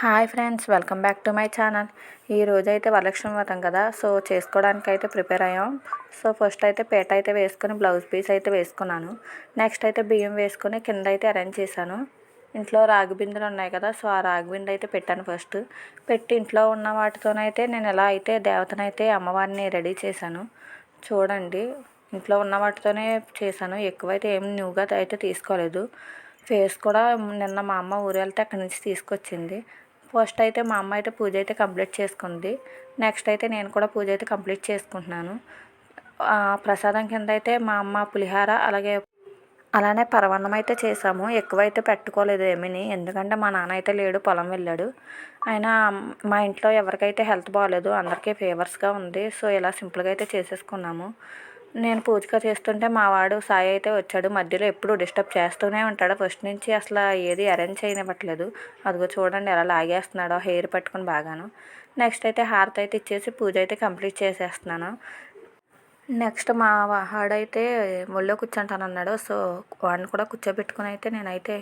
Hi friends welcome back to my channel. ఈ రోజు అయితే వరలక్ష్మి వ్రతం కదా సో చేసుకోవడానికి అయితే ప్రిపేర్ అయ్యాం. సో ఫస్ట్ అయితే పేట అయితే వేసుకొని బ్లౌజ్ పీస్ అయితే వేసుకున్నాను. నెక్స్ట్ అయితే బియ్యం వేసుకొని కింద అయితే అరేంజ్ చేశాను. ఇంట్లో రాగి బిందెలు ఉన్నాయి కదా సో ఆ రాగి బిందె అయితే పెట్టాను ఫస్ట్. పెట్టి ఇంట్లో ఉన్న వాటితోనైతే నేను ఎలా అయితే దేవతనైతే అమ్మవారిని రెడీ చేశాను చూడండి. ఇంట్లో ఉన్న వాటితోనే చేశాను. ఎక్కువైతే ఏం న్యూగా అయితే తీసుకోలేదు. ఫేస్ కూడా నిన్న మా అమ్మ ఊరు వెళ్తే అక్కడి నుంచి తీసుకొచ్చింది. ఫస్ట్ అయితే మా అమ్మ అయితే పూజ అయితే కంప్లీట్ చేసుకుంది. నెక్స్ట్ అయితే నేను కూడా పూజ అయితే కంప్లీట్ చేసుకుంటున్నాను. ప్రసాదం కింద అయితే మా అమ్మ పులిహార అలాగే అలానే పరవన్నం అయితే చేసాము. ఎక్కువైతే పెట్టుకోలేదు ఏమీని. ఎందుకంటే మా నాన్న అయితే లేడు పొలం వెళ్ళాడు. అయినా మా ఇంట్లో ఎవరికైతే హెల్త్ బాగాలేదు అందరికీ ఫీవర్స్గా ఉంది. సో ఇలా సింపుల్గా అయితే చేసేసుకున్నాము. నేను పూజగా చేస్తుంటే మా వాడు సాయి అయితే వచ్చాడు. మధ్యలో ఎప్పుడు డిస్టర్బ్ చేస్తూనే ఉంటాడు. ఫస్ట్ నుంచి అసలు ఏది అరేంజ్ చేయనివ్వట్లేదు. అదిగో చూడండి ఎలా లాగేస్తున్నాడో హెయిర్ పట్టుకుని బాగాను. నెక్స్ట్ అయితే హారతి అయితే ఇచ్చేసి పూజ అయితే కంప్లీట్ చేసేస్తున్నాను. నెక్స్ట్ మా వాడైతే ఒళ్ళో కూర్చుంటానన్నాడు. సో వాడిని కూడా కూర్చోబెట్టుకుని అయితే నేనైతే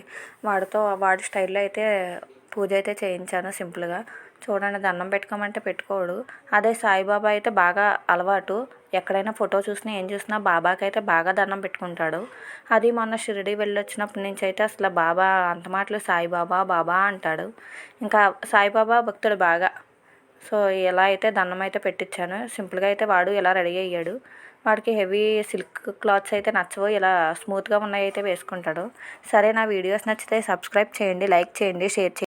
వాడితో వాడి స్టైల్లో అయితే పూజ అయితే చేయించాను సింపుల్గా. చూడండి దండం పెట్టుకోమంటే పెట్టుకోడు. అదే సాయిబాబా అయితే బాగా అలవాటు. ఎక్కడైనా ఫోటో చూసినా ఏం చూసినా బాబాకి అయితే బాగా దండం పెట్టుకుంటాడు. అది మొన్న షిరిడి వెళ్ళొచ్చినప్పటి నుంచి అయితే అసలు బాబా అంత మాటలు సాయిబాబా బాబా అంటాడు. ఇంకా సాయిబాబా భక్తుడు బాగా. సో ఇలా అయితే దండం అయితే పెట్టించాను సింపుల్గా అయితే వాడు ఇలా రెడీ అయ్యాడు. వాడికి హెవీ సిల్క్ క్లాత్స్ అయితే నచ్చవు. ఇలా స్మూత్గా ఉన్నాయి అయితే వేసుకుంటాడు. సరే నా వీడియోస్ నచ్చితే సబ్స్క్రైబ్ చేయండి లైక్ చేయండి షేర్ చేయండి.